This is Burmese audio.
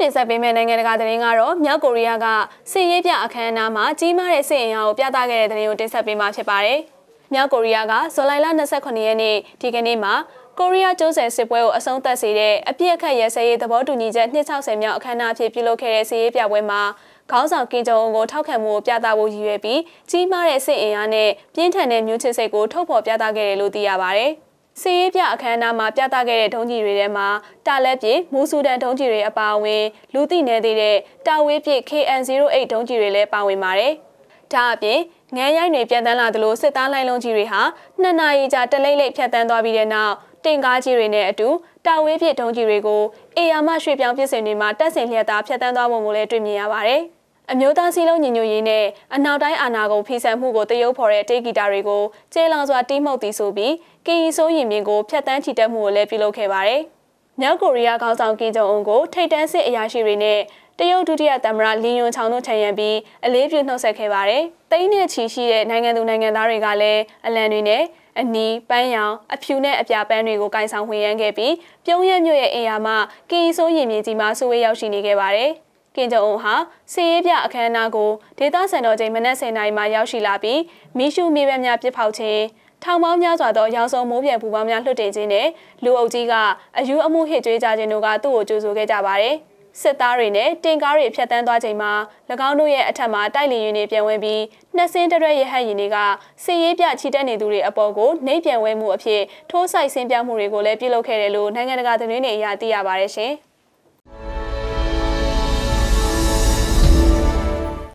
တင်ဆက်ပေးမယ့်နိုင်ငံတကာသတင်းကတော့မြောက်ကိုရီးယားကစစ်ရေးပြအခမ်းအနားမှာကြီးမားတဲ့စစ်အင်အားကိုပြသခဲ့တဲ့သတင်းကိုတင်ဆက်ပေးမှာဖြစ်ပါတယ်။မြောက်ကိုရီးယားကဇူလိုင်လ29ရက်နေ့ဒီကနေ့မှာကိုရီးယားကျိုးဆယ်စစ်ပွဲကိုအဆုံးသတ်စေတဲ့အပြစ်အခတ်ရဲစရေးသဘောတူညီချက်260မြောက်အခမ်းအနားအဖြစ်ပြုလုပ်ခဲ့တဲ့စစ်ရေးပြပွဲမှာခေါင်းဆောင်ကင်ဂျုံအွန်ကိုထောက်ခံမှုကိုပြသဖို့ရည်ရွယ်ပြီးကြီးမားတဲ့စစ်အင်အားနဲ့ပြင်းထန်တဲ့မျိုးချစ်စိတ်ကိုထုတ်ဖော်ပြသခဲ့တယ်လို့သိရပါဗျ။ စီးရေးပြအခမ်းအနားမှာပြသခဲ့တဲ့ဒုံးကြီးတွေထဲမှာတာလက်ပြည့်မူဆူဒန်ဒုံးကြီးတွေအပါအဝင် လူသိနေသေးတဲ့တာဝေးပြည့် KN08 ဒုံးကြီးတွေလည်းပါဝင်ပါတယ်။ဒါအပြင်ငန်းရိုင်းတွေပြန်တန်းလာသလိုစစ်သားလိုင်းလုံးကြီးတွေဟာနှစ်နာရီကြာတလိမ့်လိမ့်ဖြတ်တန်းသွားပြီးတဲ့နောက်တင်ကားကြီးတွေနဲ့အတူတာဝေးပြည့်ဒုံးကြီးတွေကိုအေယာမရွှေပြောင်းပြစ်စင်တွေမှာတက်ဆင်လျက်သားဖြတ်တန်းသွားပုံကိုလည်းတွေ့မြင်ရပါတယ်။ အမျိုးသားစည်းလုံးညီညွတ်ရေးနဲ့အနောက်တိုင်းအာဏာကုန်ဖိစံမှုကိုတရုပ်ဖော်တဲ့တေဂီတာတွေကိုကျဲလောင်စွာတီးမှုတ်တီးဆိုပြီးကင်ရီဆိုးရင်မြင့်ကိုဖျက်ဆီးချီတက်မှုကိုလည်းပြုလုပ်ခဲ့ပါတယ်။မြောက်ကိုရီးယားခေါင်းဆောင်ကင်ဂျုံအွန်ကိုထိတ်တန်းစစ်အရာရှိတွေနဲ့တရုတ်ဒုတိယသမ္မတလီယွန်ချောင်တို့ခြံရံပြီးအလေးပြုနှုတ်ဆက်ခဲ့ပါတယ်။တိန်းနဲ့ချီရှိတဲ့နိုင်ငံသူနိုင်ငံသားတွေကလည်းအလံတွေနဲ့အနီးပန်းရောင်အဖြူနဲ့အပြာပန်းတွေကိုကင်ဆောင်ဝင်ရမ်းခဲ့ပြီးပြုံးရမြို့ရဲ့အိမ်ယာမှာကင်ရီဆိုးရင်မြင့်ကြီးမှာစုဝေးရောက်ရှိနေခဲ့ပါတယ်။ ကင်ဂျုံအွန်ဟာစီရေးပြအခမ်းအနားကိုဒေသစံတော်ချိန်မနက်10:00နာရီမှာရောက်ရှိလာပြီးမီးရှူမီးပဲများပစ်ဖောက်ခြင်းထောင်ပေါင်းများစွာသောရောင်စုံမိုးပြန်ပူပေါင်းများလွှတ်တင်ခြင်းနဲ့လူအုပ်ကြီးကအယူအမှုဟစ်ကြွေးကြခြင်းတို့ကသူ့ကိုကြိုဆိုခဲ့ကြပါတယ်။စစ်သားတွေနဲ့တင်ကားတွေဖြတ်တန်းသွားချိန်မှာ၎င်းတို့ရဲ့အထက်မှာတိုက်လီရင်တွေပြန်ဝင်ပြီးနှစ်စင်းတရက်ရဟတ်ရင်တွေကစီရေးပြချီတက်နေသူတွေအပေါ်ကိုနှိပ်ပြန်ဝဲမှုအဖြစ်ထိုးဆိုင်ဆင်းပြမှုတွေကိုလည်းပြုလုပ်ခဲ့တယ်လို့နိုင်ငံတကာသတင်းတွေအရသိရပါတယ်ရှင်။